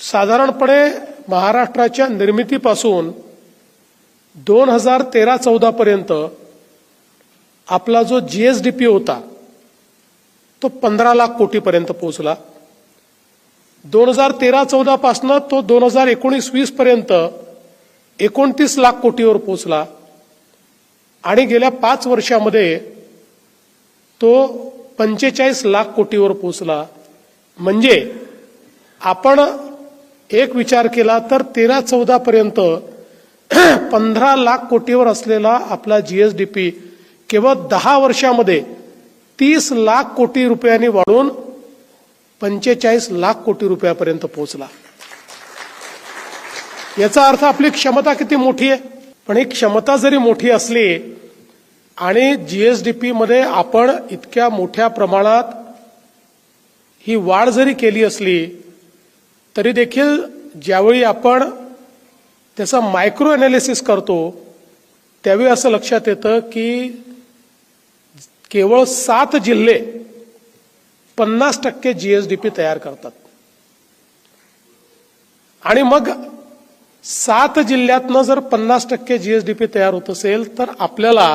साधारणपणे महाराष्ट्राच्या निर्मितीपासून दोन हजार तेरा चौदापर्यंत आपला जो जी एस डी पी होता तो पंधरा लाख कोटीपर्यंत पोहोचला. दोन हजार तेरा चौदापासनं तो दोन हजार एकोणीस वीसपर्यंत एकोणतीस लाख कोटीवर पोहोचला. आणि गेल्या पाच वर्षामध्ये तो पंचेचाळीस लाख कोटीवर पोहोचला. म्हणजे आपण एक विचार केला तर तेरा चौदा पर्यंत पंधरा लाख कोटीवर असलेला आपला जीएसडीपी केवळ दहा वर्षामध्ये तीस लाख कोटी रुपयांनी वाढून पंचेचाळीस लाख कोटी रुपयापर्यंत पोहोचला. याचा अर्थ आपली क्षमता किती मोठी आहे? पण ही क्षमता जरी मोठी असली आणि जीएसडीपी मध्ये आपण इतक्या मोठ्या प्रमाणात ही वाढ जरी केली असली तरी देखील ज्यावेळी आपण त्याचा मायक्रो अनालिसिस करतो त्यावेळी असं लक्षात येतं की केवळ सात जिल्हे पन्नास टक्के जीएसडीपी तयार करतात. आणि मग सात जिल्ह्यातनं जर पन्नास टक्के जीएसडीपी तयार होत असेल तर आपल्याला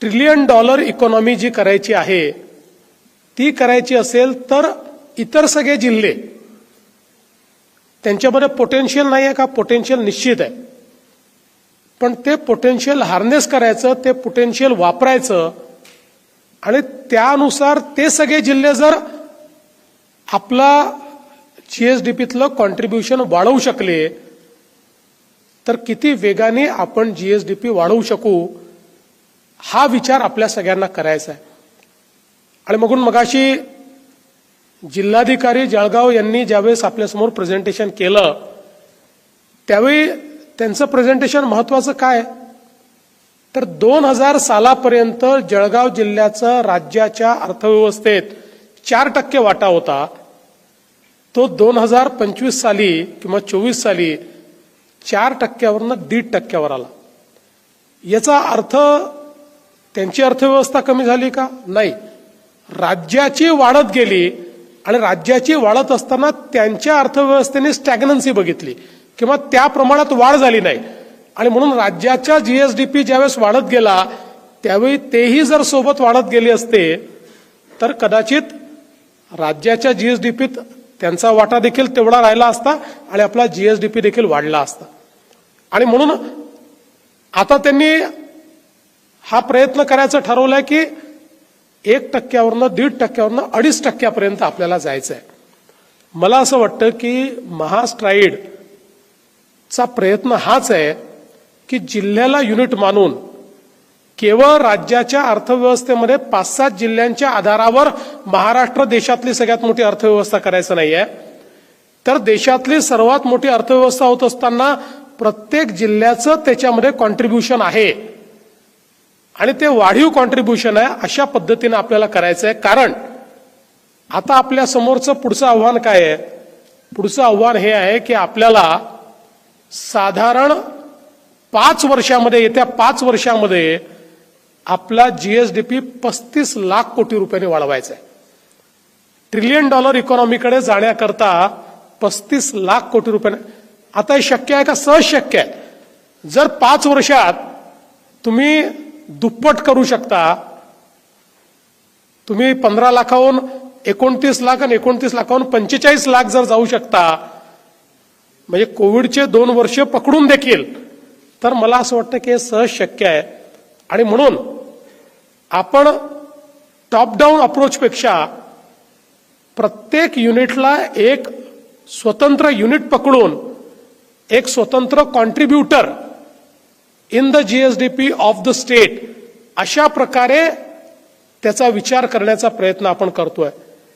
ट्रिलियन डॉलर इकॉनॉमी जी करायची आहे ती करायची असेल तर इतर सगळे जिल्हे त्यांच्यामध्ये पोटेन्शियल नाही आहे का? पोटेन्शियल निश्चित आहे. पण ते पोटेन्शियल हार्नेस करायचं ते पोटेन्शियल वापरायचं आणि त्यानुसार ते सगळे जिल्हे जर आपला जीएसडीपीतलं कॉन्ट्रीब्युशन वाढवू शकले तर किती वेगाने आपण जीएसडीपी वाढवू शकू हा विचार आपल्या सगळ्यांना करायचा आहे. आणि मगून मगाशी जिल्हाधिकारी जळगाव यांनी ज्यावेळेस आपल्यासमोर प्रेझेंटेशन केलं त्यावेळी त्यांचं प्रेझेंटेशन महत्वाचं काय? तर दोन हजार सालापर्यंत जळगाव जिल्ह्याचं राज्याच्या अर्थव्यवस्थेत चार टक्के वाटा होता. तो दोन हजार पंचवीस साली किंवा चोवीस साली चार टक्क्यावरनं दीड टक्क्यावर आला. याचा अर्थ त्यांची अर्थव्यवस्था कमी झाली का? नाही. राज्याची वाढत गेली आणि राज्याची वाढत असताना त्यांच्या अर्थव्यवस्थेने स्टॅग्नन्सी बघितली. किंवा त्या प्रमाणात वाढ झाली नाही. आणि म्हणून राज्याच्या जीएसडीपी ज्यावेळेस वाढत गेला त्यावेळी तेही जर सोबत वाढत गेले असते तर कदाचित राज्याच्या जीएसडीपीत त्यांचा वाटा देखील तेवढा राहिला असता आणि आपला जीएसडीपी देखील वाढला असता. आणि म्हणून आता त्यांनी हा प्रयत्न करायचं ठरवलंय की एक टक्क्यावरनं दीड टक्क्यावरनं अडीच टक्क्यापर्यंत आपल्याला जायचं आहे मला असं वाटतं की महास्ट्राईड चा प्रयत्न हाच आहे की जिल्ह्याला युनिट मानून केवळ राज्याच्या अर्थव्यवस्थेमध्ये पाच सात जिल्ह्यांच्या आधारावर महाराष्ट्र देशातली सगळ्यात मोठी अर्थव्यवस्था करायचं नाहीये. तर देशातली सर्वात मोठी अर्थव्यवस्था होत असताना प्रत्येक जिल्ह्याचं त्याच्यामध्ये कॉन्ट्रीब्युशन आहे. आणि ते वाढीव कॉन्ट्रीब्युशन आहे अशा पद्धतीने आपल्याला करायचं आहे कारण आता आपल्या समोरचं पुढचं आव्हान काय आहे? पुढचं आव्हान हे आहे की आपल्याला साधारण पाच वर्षामध्ये येत्या पाच वर्षामध्ये आपला जीएसडीपी पस्तीस लाख कोटी रुपयांनी वाढवायचा आहे ट्रिलियन डॉलर इकॉनॉमीकडे जाण्याकरता पस्तीस लाख कोटी रुपयाने आता हे शक्य आहे का? सहज शक्य आहे. जर पाच वर्षात तुम्ही दुप्पट करू शकता. तुम्ही पंधरा लाखाहून एकोणतीस लाख आणि एकोणतीस लाखाहून पंचेचाळीस लाख जर जाऊ शकता म्हणजे कोविडचे दोन वर्ष पकडून देखील तर मला असं वाटतं की हे सहज शक्य आहे. आणि म्हणून आपण टॉप डाऊन अप्रोचपेक्षा प्रत्येक युनिटला एक स्वतंत्र युनिट पकडून एक स्वतंत्र contributor in the GSDP of the state अशा प्रकारे त्याचा विचार करण्याचा प्रयत्न आपण करतोय.